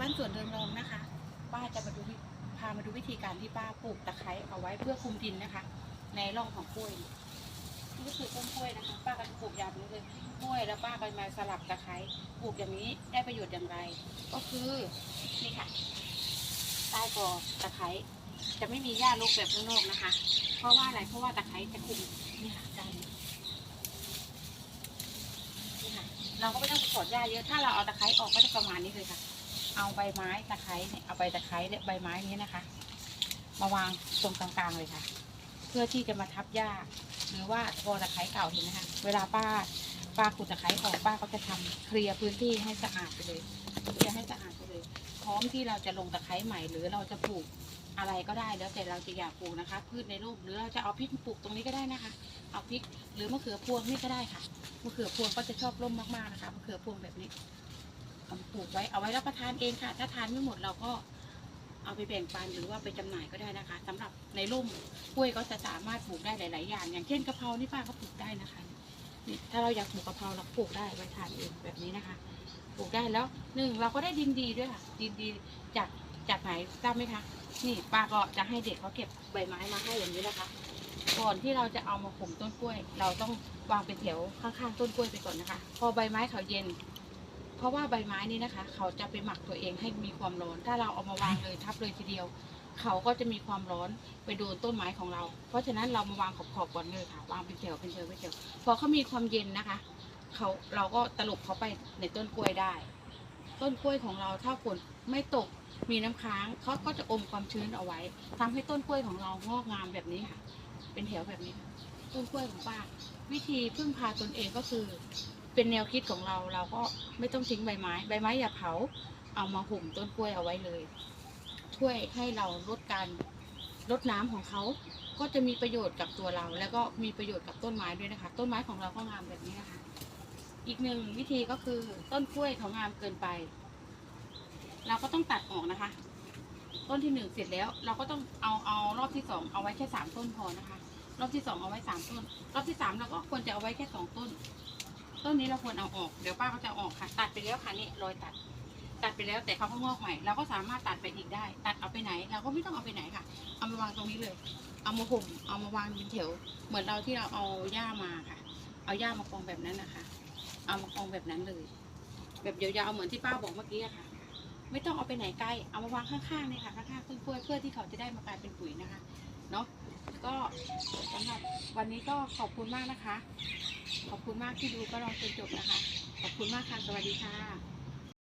บ้านสวนเรืองรองนะคะ ป้าจะมาดูพามาดูวิธีการที่ป้าปลูกตะไคร้เอาไว้เพื่อคุมดินนะคะ ในร่องของกล้วยนี่ก็คือต้นกล้วยนะคะ ป้าก็จะปลูกยาวไปเลยกล้วยแล้วป้าก็มาสลับตะไคร้ปลูกอย่างนี้ได้ประโยชน์อย่างไร ก็คือนี่ค่ะใต้กอตะไคร้จะไม่มีหญ้ารกแบบข้างนอกนะคะ เพราะว่าอะไรเพราะว่าตะไคร้จะคุมนี่ค่ะด้านนี้นี่ค่ะเราก็ไม่ต้องถอดหญ้าเยอะ ถ้าเราเอาตะไคร้ออกก็จะประมาณนี้เลยค่ะ เอาใบไม้ตะไคร้เนี่ยเอาใบตะไคร้เนี่ยใบไม้นี้นะคะ มาวางตรงกลางๆเลยค่ะ เพื่อที่จะมาทับหญ้าหรือว่าพอตะไคร้เก่าเห็นไหมคะเวลาป้าป้าขุดตะไคร้ออกป้าก็จะทำเคลียร์พื้นที่ให้สะอาดไปเลยเคลียร์ให้สะอาดไปเลย พร้อมที่เราจะลงตะไคร้ใหม่ หรือเราจะปลูกอะไรก็ได้แล้วแต่เราจะอยากปลูกนะคะ พืชในรูปหรือเราจะเอาพริกปลูกตรงนี้ก็ได้นะคะ เอาพริกหรือมะเขือพวงนี่ก็ได้ค่ะมะเขือพวงก็จะชอบร่มมากๆนะคะมะเขือพวงแบบนี้ ปลูกไว้เอาไว้รับประทานเองค่ะ ถ้าทานไม่หมดเราก็เอาไปแบ่งปันหรือว่าไปจำหน่ายก็ได้นะคะสำหรับในร่มกล้วยก็จะสามารถปลูกได้หลาย ๆ อย่าง อย่างเช่นกะเพรานี่ป้าก็ปลูกได้นะคะนี่ถ้าเราอยากปลูกกะเพราเราปลูกได้ไว้ทานเองแบบนี้นะคะ ปลูกได้แล้วหนึ่งเราก็ได้ดินดีด้วยค่ะดินดีจากจากไหนทราบไหมคะนี่ป้าก็จะให้เด็กเขาเก็บใบไม้มาให้อย่างนี้นะคะ ก่อนที่เราจะเอามาข่มต้นกล้วย เราต้องวางเป็นแถวข้างๆต้นกล้วยไปก่อนนะคะ พอใบไม้เขาเย็น เพราะว่าใบไม้นี่นะคะ เขาจะไปหมักตัวเองให้มีความร้อน ถ้าเราเอามาวางเลยทับเลยทีเดียว เขาก็จะมีความร้อนไปโดนต้นไม้ของเรา เพราะฉะนั้นเรามาวางขอบๆก่อนเลยค่ะวางเป็นแถวเป็นแถวเป็นแถวพอเขามีความเย็นนะคะเขาเราก็ตลบเขาไปในต้นกล้วยได้ ต้นกล้วยของเราถ้าฝนไม่ตกมีน้ำค้างเขาก็จะอมความชื้นเอาไว้ทำให้ต้นกล้วยของเรางอกงามแบบนี้ค่ะ เป็นแถวแบบนี้ ต้นกล้วยของป้า วิธีพึ่งพาตนเองก็คือ เป็นแนวคิดของเราเราก็ไม่ต้องทิ้งใบไม้ ใบไม้อย่าเผา เอามาห่มต้นกล้วยเอาไว้เลย ช่วยให้เราลดการลดน้ำของเขาก็จะมีประโยชน์กับตัวเรา แล้วก็มีประโยชน์กับต้นไม้ด้วยนะคะ ต้นไม้ของเราก็งามแบบนี้นะคะ อีกหนึ่งวิธีก็คือต้นกล้วยเขางามเกินไป เราก็ต้องตัดออกนะคะ ต้นที่หนึ่งเสร็จแล้ว เราก็ต้องเอาเอารอบที่สองเอาไว้แค่สามต้นพอนะคะ รอบที่สองเอาไว้สามต้น รอบที่สามเราก็ควรจะเอาไว้แค่สองต้น ต้นนี้เราควรเอาออก เดี๋ยวป้าก็จะออกค่ะ ตัดไปแล้วค่ะนี่รอยตัด ตัดไปแล้วแต่เขาก็งอกใหม่เราก็สามารถตัดไปอีกได้ ตัดเอาไปไหน เราก็ไม่ต้องเอาไปไหนค่ะ เอามาวางตรงนี้เลย เอามาห่มเอามาวางเป็นแถว เหมือนเราที่เราเอาหญ้ามาค่ะ เอาหญ้ามากองแบบนั้นนะคะ เอามากองแบบนั้นเลย แบบยาวๆเหมือนที่ป้าบอกเมื่อกี้ค่ะ ไม่ต้องเอาไปไหนไกล เอามาวางข้างๆเนี่ยค่ะข้างๆต้นกล้วยเพื่อที่เขาจะได้มากลายเป็นปุ๋ยนะคะ เนาะก็สำหรับวันนี้ก็ขอบคุณมากนะคะ ขอบคุณมากที่ดูก็ลองจนจบนะคะ ขอบคุณมากค่ะ สวัสดีค่ะ